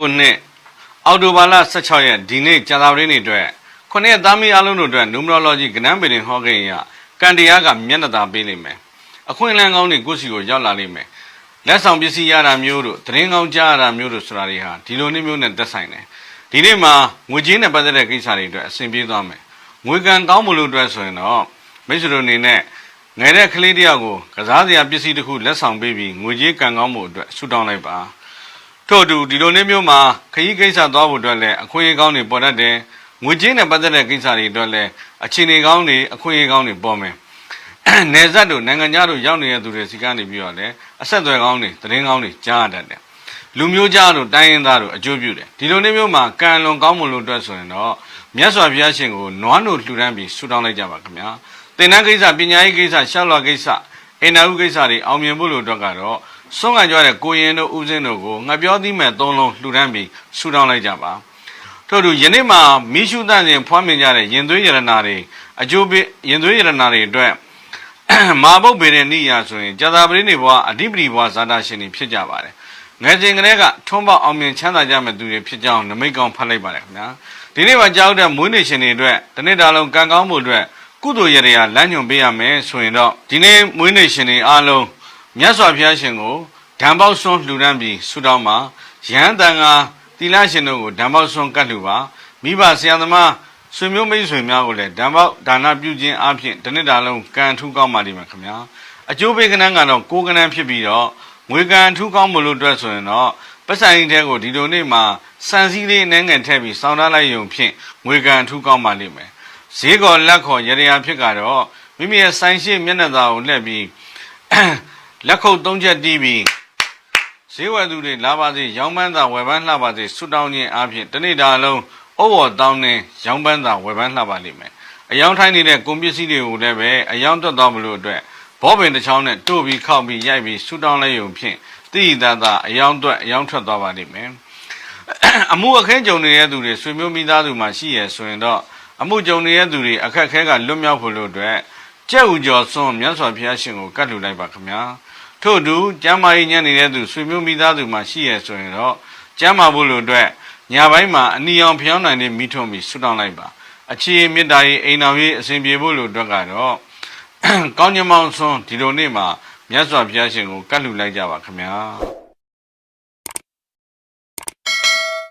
ခုနှစ်အော်တိုဘာလ16ရက်ဒီနေ့ကြာသပတေးနေ့အတွက်ခုနှစ်သားမီးအလုံးတို့အတွက် numerology ကဏ္ဍပင်ဟောကိန်းရကန်တရားကမျက်နှာသာပေးလိမ့်မယ်အခွင့်အလမ်းကောင်းတွေကိုယ့်စီကိုရောက်လာလိမ့်မယ်လက်ဆောင်ပစ္စည်းရတာမျိုးတို့သတင်းကောင်းကြားရတာမျိုးတို့ဆိုတာတွေဟာဒီလိုနေ့မျိုးနဲ့သက်ဆိုင်တယ်ဒီနေ့မှာငွေကြေးနဲ့ပတ်သက်တဲ့ကိစ္စတွေအတွက်အဆင်ပြေသွားမယ်ငွေကံကောင်းမှုလို့အတွက်ဆိုရင်တော့မိတ်ဆွေတို့အနေနဲ့ ငယ်တဲ့ကလေးတယောက်ကိုကစားစရာပစ္စည်းတစ်ခုလက်ဆောင်ပေးပြီးငွေကြေးကံကောင်းမှုအတွက်ဆုတောင်းလိုက်ပါထို့အတူဒီလိုနေ့မျိုးမှာခရီးကိစ္စသွားဖို့အတွက်လည်းအခွင့်အရေးကောင်းတွေပေါ်တတ်တယ်။ငွေကြေးနဲ့ပတ်သက်တဲ့ကိစ္စတွေအတွက်လည်းအခြေအနေကောင်းတွေအခွင့်အရေးကောင်းတွေပေါ်မယ်။နယ်စပ်တို့နိုင်ငံခြားတို့ရောက်နေတဲ့သူတွေစီကနေပြီးတော့လည်းအဆက်အသွယ်ကောင်းတွေသတင်းကောင်းတွေကြားရတတ်တယ်။လူမျိုးကြားတို့တိုင်းရင်းသားတို့အကျိုးပြုတယ်။ဒီလိုနေ့မျိုးမှာကံလွန်ကောင်းမွန်လို့အတွက်ဆိုရင်တော့မြတ်စွာဘုရားရှင်ကိုနွားတို့လှူဒန်းပြီးဆုတောင်းလိုက်ကြပါခင်ဗျာ။ သင်တန်းကိစ္စပညာရေးကိစ္စရှောက်လွှာကိစ္စအင်တာဗျူးကိစ္စတွေအောင်မြင်ဖို့လိုတော့ကတော့စွန့်ကန်ကြတဲ့ကိုရင်တို့ဦးစင်းတို့ကိုငါပြောသီးမဲ့သုံးလုံးလှူဒန်းပြီးဆူတောင်းလိုက်ကြပါထို့သူယနေ့မှာမိရှုတန့်စဉ်ဖွားမြင်ကြတဲ့ရင်သွေးယရနာတွေအကျိုးပေးရင်သွေးယရနာတွေအတွက်မာဘုတ်ဗေဒနိယာဆိုရင်ဇာတာပရိနိဘွားအဓိပတိဘွားဇာတာရှင်တွေဖြစ်ကြပါတယ်ငယ်စဉ်ကတည်းကထွန်းပေါက်အောင်မြင်ချမ်းသာကြမဲ့သူတွေဖြစ်ကြောင်းနမိတ်ကောင်းဖတ်လိုက်ပါတယ်ခင်ဗျာဒီနေ့မှာကြောက်တဲ့မွေးနေ့ရှင်တွေအတွက်တနေ့တာလုံးကံကောင်းမှုအတွက် ကုသိုလ်ရရလမ်းညွန်ပေးရမယ်ဆိုရင်တော့ဒီနေ့မွေးနေ့ရှင်တွေအားလုံးမြတ်စွာဘုရားရှင်ကိုဓမ္မောက်ဆွန်းလှူဒန်းပြီးဆုတောင်းပါယဟန်တန်ကသီလရှင်တို့ကိုဓမ္မောက်ဆွန်းကတ်လှူပါမိဘဆရာသမားဆွေမျိုးမိတ်ဆွေများကိုလည်းဓမ္မောက်ဒါနပြုခြင်းအပြင်တစ်နှစ်တာလုံးကံထူးကောင်းပါလိမ့်မယ်ခင်ဗျာအကျိုးပေးကဏ္ဍကတော့ကိုယ်ကဏ္ဍဖြစ်ပြီးတော့ငွေကံထူးကောင်းမလို့အတွက်ဆိုရင်တော့ပတ်စံရင်တဲ့ကိုဒီလိုနေ့မှာစံစည်းလေးနဲ့ငယ်ထည့်ပြီးစောင်းထားလိုက်ရုံဖြင့်ငွေကံထူးကောင်းပါလိမ့်မယ် ဈေးကောလက်ခေါ်ရရရာဖြစ်ကတော့မိမိရဲ့ဆိုင်ရှိမျက်နှာသာကိုလှည့်ပြီးလက်ခုပ်သုံးချက်တီးပြီးဈေးဝယ်သူတွေလာပါစေရောင်းပန်းသာဝယ်ပန်းလှပါစေဆုတောင်းခြင်းအပြင်တနေ့တာလုံးဩဝေါ်တောင်းနေရောင်းပန်းသာဝယ်ပန်းလှပါလိမ့်မယ်အယောင်ထိုင်းနေတဲ့ကုန်ပစ္စည်းတွေကိုလည်းပဲအယောင်တက်သွားမလို့အတွက်ဘောပင်တစ်ချောင်းနဲ့တို့ပြီးခောက်ပြီးရိုက်ပြီးဆုတောင်းလိုက်ရုံဖြင့်တိတိတတ်တာအယောင်အတွက်အယောင်ထွက်သွားပါလိမ့်မယ်အမှုအခင်းကြုံနေတဲ့သူတွေဆွေမျိုးမိသားစုမှာရှိရဆိုရင်တော့ အမှုကြုံနေတဲ့သူတွေအခက်အခဲကလွတ်မြောက်ဖို့လို့အတွက်ကြက်ဥကျော်စွန်းမြတ်စွာဘုရားရှင်ကိုကတ်လှူလိုက်ပါခင်ဗျာထို့အတူကျမ်းမာရေးညံ့နေတဲ့သူဆွေမျိုးမိသားစုမှာရှိရဆိုရင်တော့ကျမ်းမာဖို့လို့အတွက်ညာဘက်မှာအနီအောင်ဖျောင်းနိုင်တဲ့မိထုံးပြီးဆုတောင်းလိုက်ပါအခြေမေတ္တာရေးအိမ်တော်ရေးအစဉ်ပြေဖို့လို့အတွက်ကတော့ကောင်းညမောင်စွန်းဒီလိုနေ့မှာမြတ်စွာဘုရားရှင်ကိုကတ်လှူလိုက်ကြပါခင်ဗျာ